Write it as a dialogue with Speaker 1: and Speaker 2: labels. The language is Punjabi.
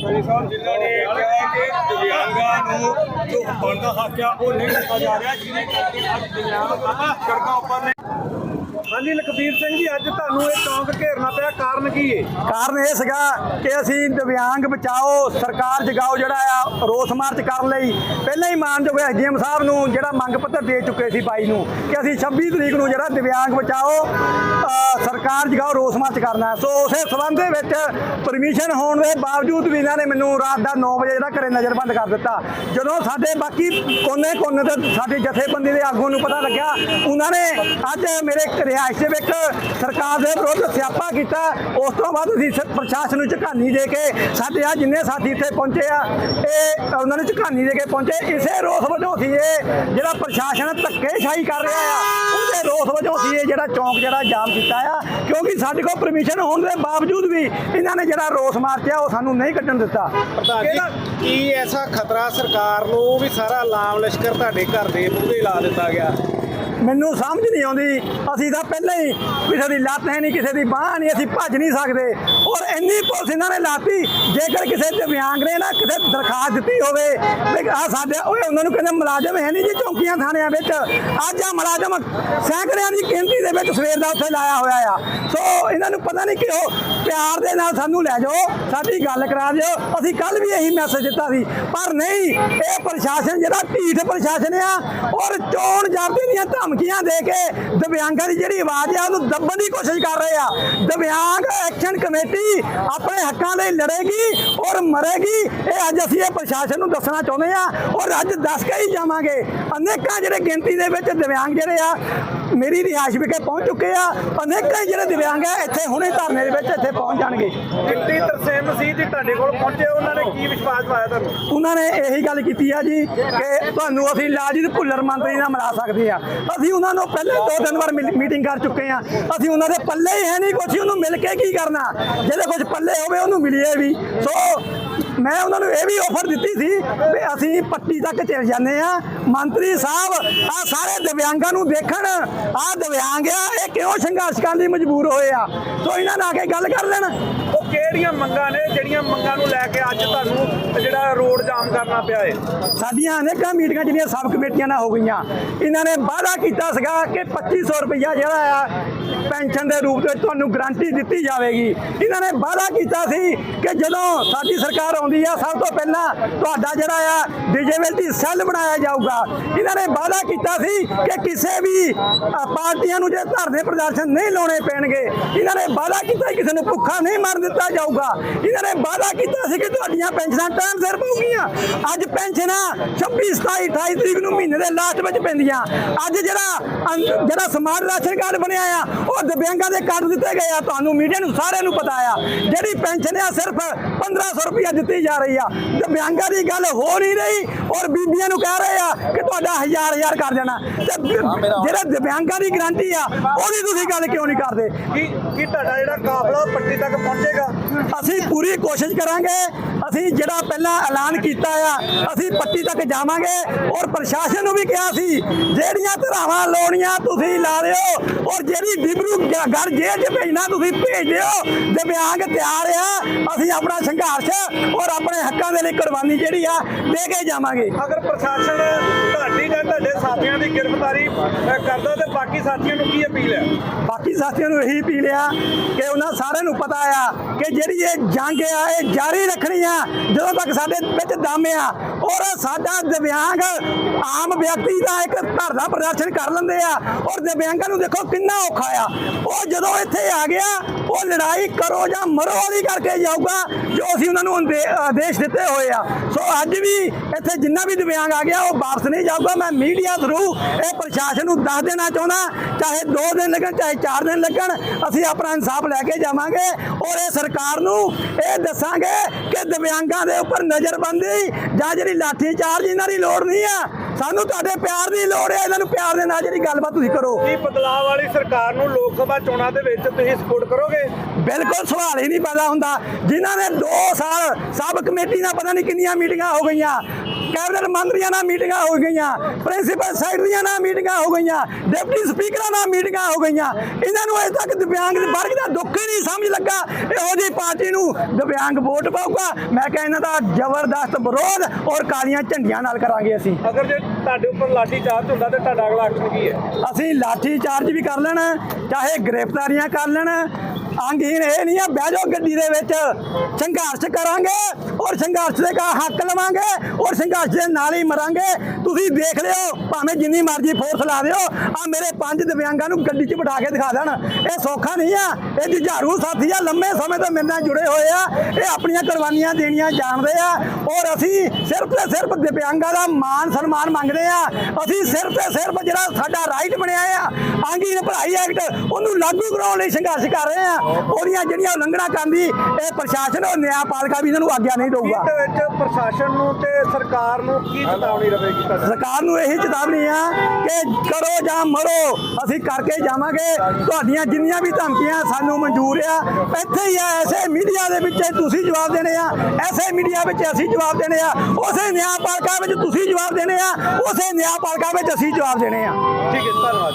Speaker 1: ਸਨੀ ਸਾਹਿਬ ਜਿਨ੍ਹਾਂ ਨੇ ਕਿਹਾ ਕਿ ਦਿਵਿਆਂਗਾਂ ਨੂੰ ਜੋ ਬਣਦਾ ਹੱਕ ਆ ਉਹ ਨਹੀਂ ਦਿੱਤਾ ਜਾ ਰਿਹਾ ਜਿਹਨੇ ਕਰਕੇ ਅੱਜ ਦਿਵਿਆਂਗ ਸੜਕਾਂ ਉੱਪਰ ਨੇ। ਹਾਂਜੀ, ਲਖਬੀਰ ਸਿੰਘ ਜੀ, ਅੱਜ ਤੁਹਾਨੂੰ ਇਹ ਚੌਂਕ ਘੇਰਨਾ ਪਿਆ। ਕਾਰਨ ਕੀ ਹੈ
Speaker 2: ਕਾਰਨ ਇਹ ਸੀਗਾ ਕਿ ਅਸੀਂ ਦਿਵਿਆਂਗ ਬਚਾਓ, ਸਰਕਾਰ ਜਗਾਓ ਜਿਹੜਾ ਆ, ਰੋਸ ਮਾਰਚ ਕਰਨ ਲਈ ਪਹਿਲਾਂ ਹੀ ਮਾਨਯੋਗ ਐਸਡੀਐਮ ਸਾਹਿਬ ਨੂੰ ਜਿਹੜਾ ਮੰਗ ਪੱਤਰ ਦੇ ਚੁੱਕੇ ਸੀ ਬਾਈ ਨੂੰ ਕਿ ਅਸੀਂ 26 ਤਰੀਕ ਨੂੰ ਜਿਹੜਾ ਦਿਵਿਆਂਗ ਬਚਾਓ ਸਰਕਾਰ ਜਗਾਓ, ਰੋਸ ਮਾਰਚ ਕਰਨਾ ਸੋ ਉਸੇ ਸਬੰਧ ਦੇ ਵਿੱਚ ਪਰਮਿਸ਼ਨ ਹੋਣ ਦੇ ਬਾਵਜੂਦ ਵੀ ਇਹਨਾਂ ਨੇ ਮੈਨੂੰ ਰਾਤ ਦਾ 9 ਵਜੇ ਜਿਹੜਾ ਘਰੇ ਨਜ਼ਰਬੰਦ ਕਰ ਦਿੱਤਾ। ਜਦੋਂ ਸਾਡੇ ਬਾਕੀ ਕੋਨੇ ਕੋਨੇ ਤੇ ਸਾਡੇ ਜਥੇਬੰਦੀ ਦੇ ਆਗੂਆਂ ਨੂੰ ਪਤਾ ਲੱਗਿਆ, ਉਹਨਾਂ ਨੇ ਅੱਜ ਮੇਰੇ ਘਰੇ ਰਿਹਾਇਸ਼ ਦੇ ਵਿੱਚ ਸਰਕਾਰ ਦੇ ਵਿਰੁੱਧ ਸਿਆਪਾ ਕੀਤਾ। ਉਸ ਤੋਂ ਬਾਅਦ ਅਸੀਂ ਪ੍ਰਸ਼ਾਸਨ ਨੂੰ ਝਕਾਨੀ ਦੇ ਕੇ ਸਾਡੇ ਆ ਜਿੰਨੇ ਸਾਥੀ ਇੱਥੇ ਪਹੁੰਚੇ ਆ ਇਹ ਉਹਨਾਂ ਨੂੰ ਝਕਾਨੀ ਦੇ ਕੇ ਪਹੁੰਚੇ। ਇਸੇ ਰੋਸ ਵਜੋਂ ਸੀ ਇਹ ਜਿਹੜਾ ਪ੍ਰਸ਼ਾਸਨ ਧੱਕੇਸ਼ਾਹੀ ਕਰ ਰਿਹਾ ਆ ਉਹਦੇ ਰੋਸ ਵਜੋਂ ਸੀ ਇਹ ਜਿਹੜਾ ਚੌਂਕ ਜਿਹੜਾ ਜਾਮ ਕੀਤਾ ਆ ਕਿਉਂਕਿ ਸਾਡੇ ਕੋਲ ਪਰਮਿਸ਼ਨ ਹੋਣ ਦੇ ਬਾਵਜੂਦ ਵੀ ਇਹਨਾਂ ਨੇ ਜਿਹੜਾ ਰੋਸ ਮਾਰਚ ਆ ਉਹ ਸਾਨੂੰ ਨਹੀਂ ਕੱਢਣ ਦਿੱਤਾ।
Speaker 1: ਕੀ ਐਸਾ ਖਤਰਾ ਸਰਕਾਰ ਨੂੰ ਵੀ ਸਾਰਾ ਲਾਮ ਲਸ਼ਕਰ ਤੁਹਾਡੇ ਘਰ ਦੇ ਮੂਹਰੇ ਲਾ ਦਿੱਤਾ ਗਿਆ?
Speaker 2: ਮੈਨੂੰ ਸਮਝ ਨਹੀਂ ਆਉਂਦੀ। ਅਸੀਂ ਤਾਂ ਪਹਿਲਾਂ ਹੀ ਕਿਸੇ ਦੀ ਲੱਤ ਹੈ ਨਹੀਂ, ਕਿਸੇ ਦੀ ਬਾਹ ਨਹੀਂ, ਅਸੀਂ ਭੱਜ ਨਹੀਂ ਸਕਦੇ। ਔਰ ਇੰਨੀ ਪੁਲਿਸ ਇਹਨਾਂ ਨੇ ਲਾਤੀ, ਜੇਕਰ ਕਿਸੇ ਦਿਵਿਆਂਗ ਨੇ ਨਾ, ਕਿਸੇ ਦਰਖਾਸਤ ਦਿੱਤੀ ਹੋਵੇ, ਵੀ ਆ ਸਾਡੇ, ਓਏ ਉਹਨਾਂ ਨੂੰ ਕਹਿੰਦੇ ਮੁਲਾਜ਼ਮ ਹੈ ਨਹੀਂ ਜੀ, ਚੌਂਕੀਆਂ ਥਾਣਿਆਂ ਵਿੱਚ। ਅੱਜ ਆ ਮੁਲਾਜ਼ਮ ਸੈਂਕੜਿਆਂ ਦੀ ਗਿਣਤੀ ਦੇ ਵਿੱਚ ਸਵੇਰ ਦਾ ਉੱਥੇ ਲਾਇਆ ਹੋਇਆ ਆ। ਸੋ ਇਹਨਾਂ ਨੂੰ ਪਤਾ ਨਹੀਂ ਕਿ ਪਿਆਰ ਦੇ ਨਾਲ ਸਾਨੂੰ ਲੈ ਜਾਓ, ਸਾਡੀ ਗੱਲ ਕਰਾ ਦਿਓ। ਅਸੀਂ ਕੱਲ ਵੀ ਇਹੀ ਮੈਸੇਜ ਦਿੱਤਾ ਸੀ, ਪਰ ਨਹੀਂ, ਇਹ ਪ੍ਰਸ਼ਾਸਨ ਜਿਹੜਾ ਢੀਠ ਪ੍ਰਸ਼ਾਸਨ ਆ, ਔਰ ਚੋਣ ਜਾਬਤੇ ਦੀਆਂ ਧਮਕੀਆਂ ਦੇ ਕੇ ਦਿਵਿਆਂਗਾਂ ਦੀ ਜਿਹੜੀ ਆਵਾਜ਼ ਆ ਉਹਨੂੰ ਦੱਬਣ ਦੀ ਕੋਸ਼ਿਸ਼ ਕਰ ਰਹੇ ਆ। ਦਿਵਿਆਂਗ ਐਕਸ਼ਨ ਕਮੇਟੀ ਆਪਣੇ ਹੱਕਾਂ ਲਈ ਲੜੇਗੀ ਔਰ ਮਰੇਗੀ। ਇਹ ਅੱਜ ਅਸੀਂ ਇਹ ਪ੍ਰਸ਼ਾਸਨ ਨੂੰ ਦੱਸਣਾ ਚਾਹੁੰਦੇ ਆ ਔਰ ਅੱਜ ਦੱਸ ਕੇ ਹੀ ਜਾਵਾਂਗੇ। ਅਨੇਕਾਂ ਜਿਹੜੇ ਗਿਣਤੀ ਦੇ ਵਿੱਚ ਦਿਵਿਆਂਗ ਜਿਹੜੇ ਆ ਮੇਰੀ ਰਿਹਾਇਸ਼ ਵਿਖੇ ਪਹੁੰਚ ਚੁੱਕੇ ਆ। ਅਨੇਕਾਂ ਜਿਹੜੇ ਦਿਵਿਆਂਗ ਆ ਇੱਥੇ ਹੁਣੇ ਧਰਨੇ ਦੇ ਵਿੱਚ ਇੱਥੇ ਪਹੁੰਚ ਜਾਣਗੇ।
Speaker 1: ਡਿਪਟੀ ਤਰਸੇਮ ਮਸੀਹ ਜੀ ਤੁਹਾਡੇ ਕੋਲ ਪਹੁੰਚੇ ਉਹਨਾਂ ਨੇ ਕੀ ਵਿਸ਼ਵਾਸ ਪਾਇਆ ਤੁਹਾਨੂੰ?
Speaker 2: ਉਹਨਾਂ ਨੇ ਇਹੀ ਗੱਲ ਕੀਤੀ ਆ ਜੀ ਕਿ ਤੁਹਾਨੂੰ ਅਸੀਂ ਲਾਜੀਤ ਭੁੱਲਰ ਮੰਤਰੀ ਨਾਲ ਮਿਲਾ ਸਕਦੇ ਆ। ਅਸੀਂ ਉਹਨਾਂ ਨੂੰ ਪਹਿਲੇ ਦੋ ਤਿੰਨ ਵਾਰ ਮੀਟਿੰਗ ਕਰ ਚੁੱਕੇ ਆ। ਅਸੀਂ ਉਹਨਾਂ ਦੇ ਪੱਲੇ ਹੀ ਹੈ ਨਹੀਂ ਕੁਛ ਉਹਨੂੰ ਮਿਲ ਕੇ ਕੀ ਕਰਨਾ? ਜਿਹਦੇ ਕੁਝ ਪੱਲੇ ਹੋਵੇ ਉਹਨੂੰ ਮਿਲੀਏ ਵੀ। ਸੋ ਮੈਂ ਉਹਨਾਂ ਨੂੰ ਇਹ ਵੀ ਆਫਰ ਦਿੱਤੀ ਸੀ ਵੀ ਅਸੀਂ ਪੱਟੀ ਤੱਕ ਚਲ ਜਾਂਦੇ ਆ ਮੰਤਰੀ ਸਾਹਿਬ ਆ ਸਾਰੇ ਦਿਵਿਆਂਗਾਂ ਨੂੰ ਦੇਖਣ ਆ ਦਿਵਿਆਂਗ ਆ, ਇਹ ਕਿਉਂ ਸੰਘਰਸ਼ ਕਰਨ ਲਈ ਮਜਬੂਰ ਹੋਏ ਆ? ਸੋ ਇਹਨਾਂ ਨਾਲ ਆ ਕੇ ਗੱਲ ਕਰ ਲੈਣ।
Speaker 1: ਉਹ ਕਿਹੜੀਆਂ ਮੰਗਾਂ ਨੇ ਜਿਹੜੀਆਂ ਮੰਗਾਂ ਨੂੰ ਲੈ ਕੇ ਅੱਜ ਤੁਹਾਨੂੰ ਜਿਹੜਾ ਰੋਡ ਕਰਨਾ ਪਿਆ ਹੈ
Speaker 2: ਸਾਡੀਆਂ ਅਨੇਕਾਂ ਮੀਟਿੰਗਾਂ ਜਿਹੜੀਆਂ ਸਬ ਕਮੇਟੀਆਂ ਨਾਲ ਹੋ ਗਈਆਂ, ਇਹਨਾਂ ਨੇ ਵਾਅਦਾ ਕੀਤਾ ਸੀਗਾ ਕਿ 2500 ਰੁਪਇਆ ਜਿਹੜਾ ਆ, ਪੈਨਸ਼ਨ ਦੇ ਰੂਪ ਵਿੱਚ ਤੁਹਾਨੂੰ ਗਰੰਟੀ ਦਿੱਤੀ ਜਾਵੇਗੀ। ਇਹਨਾਂ ਨੇ ਵਾਅਦਾ ਕੀਤਾ ਸੀ ਕਿ ਜਦੋਂ ਸਾਡੀ ਸਰਕਾਰ ਆਉਂਦੀ ਆ, ਸਭ ਤੋਂ ਪਹਿਲਾਂ ਤੁਹਾਡਾ ਜਿਹੜਾ ਆ ਡਿਜੇਬਿਲਟੀ ਸੈੱਲ ਬਣਾਇਆ ਜਾਊਗਾ। ਇਹਨਾਂ ਨੇ ਵਾਅਦਾ ਕੀਤਾ ਸੀ ਕਿ ਕਿਸੇ ਵੀ ਪਾਰਟੀਆਂ ਨੂੰ ਜੇ ਧਰਨੇ ਪ੍ਰਦਰਸ਼ਨ ਨਹੀਂ ਲਾਉਣੇ ਪੈਣਗੇ, ਇਹਨਾਂ ਨੇ ਵਾਅਦਾ ਕੀਤਾ ਕਿਸੇ ਨੂੰ ਭੁੱਖਾ ਨਹੀਂ ਮਰਨ ਦਿੱਤਾ ਜਾਊਗਾ। ਇਹਨਾਂ ਨੇ ਵਾਅਦਾ ਕੀਤਾ ਸੀ ਕਿ ਤੁਹਾਡੀਆਂ ਪੈਨਸ਼ਨਾਂ ਟਾਈਮ ਸਿਰ ਪਊਗੀਆਂ। ਅੱਜ ਪੈਨਸ਼ਨਾਂ 26 27 28 ਤਰੀਕ ਨੂੰ ਮਹੀਨੇ ਦੇ ਲਾਸਟ ਵਿੱਚ ਪੈਂਦੀਆਂ। ਅੱਜ ਜਿਹੜਾ ਜਿਹੜਾ ਸਮਾਰਟ ਰਾਸ਼ਨ ਕਾਰਡ ਬਣਿਆ ਆ ਉਹ ਦਿਵਿਆਂਗਾਂ ਦੇ ਕੱਟ ਦਿੱਤੇ ਗਏ ਆ। ਤੁਹਾਨੂੰ ਮੀਡੀਆ ਨੂੰ ਸਾਰਿਆਂ ਨੂੰ ਪਤਾ ਆ ਜਿਹੜੀ ਪੈਨਸ਼ਨ ਆ ਸਿਰਫ 1500 ਰੁਪਇਆ ਦਿੱਤੀ ਜਾ ਰਹੀ ਆ। ਦਿਵਿਆਂਗਾਂ ਦੀ ਗੱਲ ਹੋ ਨਹੀਂ ਰਹੀ ਔਰ ਬੀਬੀਆਂ ਨੂੰ ਕਹਿ ਰਹੇ ਆ ਕਿ ਤੁਹਾਡਾ ਹਜ਼ਾਰ ਹਜ਼ਾਰ ਕਰ ਦੇਣਾ। ਤੇ ਜਿਹੜਾ ਦਿਵਿਆਂਗਾਂ ਦੀ ਗਾਰੰਟੀ ਆ ਉਹਦੀ ਤੁਸੀਂ ਗੱਲ ਕਿਉਂ ਨਹੀਂ ਕਰਦੇ?
Speaker 1: ਕੀ ਕੀ ਤੁਹਾਡਾ ਜਿਹੜਾ ਕਾਫਲਾ ਪੱਟੀ ਤੱਕ ਪਹੁੰਚੇਗਾ?
Speaker 2: ਅਸੀਂ ਪੂਰੀ ਕੋਸ਼ਿਸ਼ ਕਰਾਂਗੇ ਅਸੀਂ ਜਿਹੜਾ ਪਹਿਲਾਂ ਐਲਾਨ ਕੀਤਾ ਆ, ਅਸੀਂ ਪੱਟੀ ਤੱਕ ਜਾਵਾਂਗੇ। ਔਰ ਪ੍ਰਸ਼ਾਸਨ ਨੂੰ ਵੀ ਕਿਹਾ ਸੀ, ਜਿਹੜੀਆਂ ਧਰਾਵਾਂ ਲਾਉਣੀਆਂ ਤੁਸੀਂ ਲਾ ਦਿਓ, ਔਰ ਜਿਹੜੀ ਡਿਬਰੂ ਗ- ਗੜ ਜੇਲ੍ਹ 'ਚ ਭੇਜਣਾ ਤੁਸੀਂ ਭੇਜ ਦਿਓ। ਦਿਵਿਆਂਗ ਤਿਆਰ ਆ, ਅਸੀਂ ਆਪਣਾ ਸੰਘਰਸ਼ ਔਰ ਆਪਣੇ ਹੱਕਾਂ ਦੇ ਲਈ ਕੁਰਬਾਨੀ ਜਿਹੜੀ ਆ, ਦੇ ਕੇ ਜਾਵਾਂਗੇ।
Speaker 1: ਅਗਰ ਪ੍ਰਸ਼ਾਸਨ ਸਾਥੀਆਂ ਦੀ ਗ੍ਰਿਫਤਾਰੀ ਕਰਦਾ ਤੇ ਬਾਕੀ ਸਾਥੀਆਂ ਨੂੰ ਕੀ ਅਪੀਲ ਹੈ?
Speaker 2: ਬਾਕੀ ਸਾਥੀਆਂ ਨੂੰ ਇਹੀ ਅਪੀਲ ਆ ਕਿ ਉਹਨਾਂ ਸਾਰਿਆਂ ਨੂੰ ਪਤਾ ਆ ਕਿ ਜਿਹੜੀ ਇਹ ਜੰਗ ਆ, ਇਹ ਜਾਰੀ ਰੱਖਣੀ ਆ, ਜਦੋਂ ਤੱਕ ਸਾਡੇ ਵਿੱਚ ਦਮ ਆ ਔਰ ਸਾਡਾ ਦਿਵਿਆਂਗ ਆਮ ਵਿਅਕਤੀ ਦਾ ਇੱਕ ਘਰ ਦਾ ਪ੍ਰਦਰਸ਼ਨ ਕਰ ਲੈਂਦੇ ਆ। ਔਰ ਦਿਵਿਆਂਗਾਂ ਨੂੰ ਦੇਖੋ ਕਿੰਨਾ ਔਖਾ ਆ। ਉਹ ਜਦੋਂ ਇੱਥੇ ਆ ਗਿਆ, ਉਹ ਲੜਾਈ ਕਰੋ ਜਾਂ ਮਰੋ ਵਾਲੀ ਕਰਕੇ ਜਾਊਗਾ, ਜੋ ਅਸੀਂ ਉਹਨਾਂ ਨੂੰ ਅੰਦੇ- ਆਦੇਸ਼ ਦਿੱਤੇ ਹੋਏ ਆ। ਸੋ ਅੱਜ ਵੀ ਇੱਥੇ ਜਿੰਨਾ ਵੀ ਦਿਵਿਆਂਗ ਆ ਗਿਆ, ਉਹ ਵਾਪਸ ਨਹੀਂ ਜਾਊਗਾ। ਮੈਂ ਮੀਡੀਆ ਥਰੂ ਇਹ ਪ੍ਰਸ਼ਾਸਨ ਨੂੰ ਦੱਸ ਦੇਣਾ ਚਾਹੁੰਦਾ, ਚਾਹੇ 2 ਦਿਨ ਲੱਗਣ, ਚਾਹੇ 4 ਦਿਨ ਲੱਗਣ, ਅਸੀਂ ਆਪਣਾ ਇਨਸਾਫ ਲੈ ਕੇ ਜਾਵਾਂਗੇ। ਔਰ ਇਹ ਸਰਕਾਰ ਨੂੰ ਇਹ ਦੱਸਾਂਗੇ ਕਿ ਦਿਵਿਆਂਗਾਂ ਦੇ ਉੱਪਰ ਨਜ਼ਰਬੰਦੀ ਜਾਂ ਜਿਹੜੀ ਲਾਠੀ ਚਾਰਜ ਇਹਨਾਂ ਦੀ ਲੋੜ ਨਹੀਂ ਆ। ਸਾਨੂੰ ਤੁਹਾਡੇ ਪਿਆਰ ਦੀ ਲੋੜ ਹੈ ਇਹਨਾਂ ਨੂੰ ਪਿਆਰ ਦੇ ਨਾਲ ਜਿਹੜੀ ਗੱਲਬਾਤ ਤੁਸੀਂ ਕਰੋ।
Speaker 1: ਕੀ ਬਦਲਾਅ ਵਾਲੀ ਸਰਕਾਰ ਨੂੰ ਲੋਕ ਸਭਾ ਚੋਣਾਂ ਦੇ ਵਿੱਚ ਤੁਸੀਂ ਸਪੋਰਟ ਕਰੋਗੇ?
Speaker 2: ਬਿਲਕੁਲ ਸਵਾਲ ਹੀ ਨਹੀਂ ਪੈਦਾ ਹੁੰਦਾ। ਜਿਨ੍ਹਾਂ ਨੇ 2 ਸਾਲ ਸਬ ਕਮੇਟੀ ਨਾਲ ਪਤਾ ਨਹੀਂ ਕਿੰਨੀਆਂ ਮੀਟਿੰਗਾਂ ਹੋ ਗਈਆਂ। ਕੈਬਨਿਟ ਮੰਤਰੀਆਂ ਨਾਲ ਮੀਟਿੰਗਾਂ ਹੋ ਗਈਆਂ। ਪ੍ਰਿੰਸੀਪਲ ਸੈਕਟਰੀਆਂ ਨਾਲ ਮੀਟਿੰਗਾਂ ਹੋ ਗਈਆਂ। ਡਿਪਟੀ ਸਪੀਕਰਾਂ ਨਾਲ ਮੀਟਿੰਗਾਂ ਹੋ ਗਈਆਂ। ਇਹਨਾਂ ਨੂੰ ਅਜੇ ਤੱਕ ਦਿਵਿਆਂਗ ਦੇ ਵਰਗ ਦਾ ਦੁੱਖ ਹੀ ਨਹੀਂ ਸਮਝ ਲੱਗਾ। ਇਹੋ ਜਿਹੀ ਪਾਰਟੀ ਨੂੰ ਦਿਵਿਆਂਗ ਵੋਟ ਪਾਊਗਾ। ਮੈਂ ਕਿਹਾ ਇਹਨਾਂ ਦਾ ਜ਼ਬਰਦਸਤ ਵਿਰੋਧ ਔਰ ਕਾਲੀਆਂ ਝੰਡੀਆਂ ਨਾਲ ਕਰਾਂਗੇ ਅਸੀਂ।
Speaker 1: ਅਗਰ ਜੇ ਤੁਹਾਡੇ ਉੱਪਰ ਲਾਠੀ ਚਾਰਜ ਹੁੰਦਾ ਤੇ ਤੁਹਾਡਾ ਅਗਲਾ ਐਕਸ਼ਨ ਕੀ ਹੈ?
Speaker 2: ਅਸੀਂ ਲਾਠੀ ਚਾਰਜ ਵੀ ਕਰ ਲੈਣਾ, ਚਾਹੇ ਗ੍ਰਿਫਤਾਰੀਆਂ ਕਰ ਲੈਣਾ ਅੰਗਹੀਨ ਇਹ ਨਹੀਂ ਆ, ਬਹਿ ਜਾਓ ਗੱਡੀ ਦੇ ਵਿੱਚ। ਸੰਘਰਸ਼ ਕਰਾਂਗੇ ਔਰ ਸੰਘਰਸ਼ ਦੇ ਕਾ ਹੱਕ ਲਵਾਂਗੇ ਔਰ ਸੰਘਰਸ਼ ਦੇ ਨਾਲ ਹੀ ਮਰਾਂਗੇ। ਤੁਸੀਂ ਦੇਖ ਲਿਓ, ਭਾਵੇਂ ਜਿੰਨੀ ਮਰਜ਼ੀ ਫੋਰਸ ਲਾ ਦਿਓ ਆ ਮੇਰੇ ਪੰਜ ਦਿਵਿਆਂਗਾਂ ਨੂੰ ਗੱਡੀ 'ਚ ਬਿਠਾ ਕੇ ਦਿਖਾ ਦੇਣ। ਇਹ ਸੌਖਾ ਨਹੀਂ ਆ, ਇਹ ਜੁਝਾਰੂ ਸਾਥੀ ਆ, ਲੰਮੇ ਸਮੇਂ ਤੋਂ ਮੇਰੇ ਨਾਲ ਜੁੜੇ ਹੋਏ ਆ, ਇਹ ਆਪਣੀਆਂ ਕੁਰਬਾਨੀਆਂ ਦੇਣੀਆਂ ਜਾਣਦੇ ਆ। ਔਰ ਅਸੀਂ ਸਿਰਫ ਤੇ ਸਿਰਫ ਦਿਵਿਆਂਗਾਂ ਦਾ ਮਾਨ ਸਨਮਾਨ ਮੰਗਦੇ ਆ। ਅਸੀਂ ਸਿਰਫ ਤੇ ਸਿਰਫ ਜਿਹੜਾ ਸਾਡਾ ਰਾਈਟ ਬਣਿਆ ਆ, ਆਂਗੀਨ ਭਲਾਈ ਐਕਟ, ਉਹਨੂੰ ਲਾਗੂ ਕਰਾਉਣ ਲਈ ਸੰਘਰਸ਼ ਕਰ ਰਹੇ ਆ। ਉਹਦੀਆਂ ਜਿਹੜੀਆਂ ਉਲੰਘਣਾ ਕਰਦੀ ਇਹ ਪ੍ਰਸ਼ਾਸਨ ਔਰ ਨਿਆਂਪਾਲਿਕਾ ਵੀ ਇਹਨਾਂ ਨੂੰ ਆਗਿਆ ਨਹੀਂ ਦਊਗਾ।
Speaker 1: ਇਹਦੇ ਵਿੱਚ ਪ੍ਰਸ਼ਾਸਨ ਨੂੰ ਤੇ ਸਰਕਾਰ ਨੂੰ ਕੀ ਚੇਤਾਵਨੀ ਰਹੇਗੀ
Speaker 2: ਸਰਕਾਰ ਨੂੰ ਇਹੀ ਚੇਤਾਵਨੀ ਆ ਕਿ ਕਰੋ ਜਾਂ ਮਰੋ ਅਸੀਂ ਕਰਕੇ ਜਾਵਾਂਗੇ। ਤੁਹਾਡੀਆਂ ਜਿੰਨੀਆਂ ਵੀ ਧਮਕੀਆਂ ਸਾਨੂੰ ਮਨਜ਼ੂਰ ਆ ਇੱਥੇ ਹੀ ਆ ਐਸੇ ਮੀਡੀਆ ਦੇ ਵਿੱਚ ਤੁਸੀਂ ਜਵਾਬ ਦੇਣੇ ਆ। ਐਸੇ ਮੀਡੀਆ ਵਿੱਚ ਅਸੀਂ ਜਵਾਬ ਦੇਣੇ ਆ। ਉਸੇ ਨਿਆਂਪਾਲਿਕਾ ਵਿੱਚ ਤੁਸੀਂ ਜਵਾਬ ਦੇਣੇ ਆ। ਉਸੇ ਨਿਆਂਪਾਲਿਕਾ ਵਿੱਚ ਅਸੀਂ ਜਵਾਬ ਦੇਣੇ ਆ।
Speaker 1: ਠੀਕ ਹੈ ਧੰਨਵਾਦ।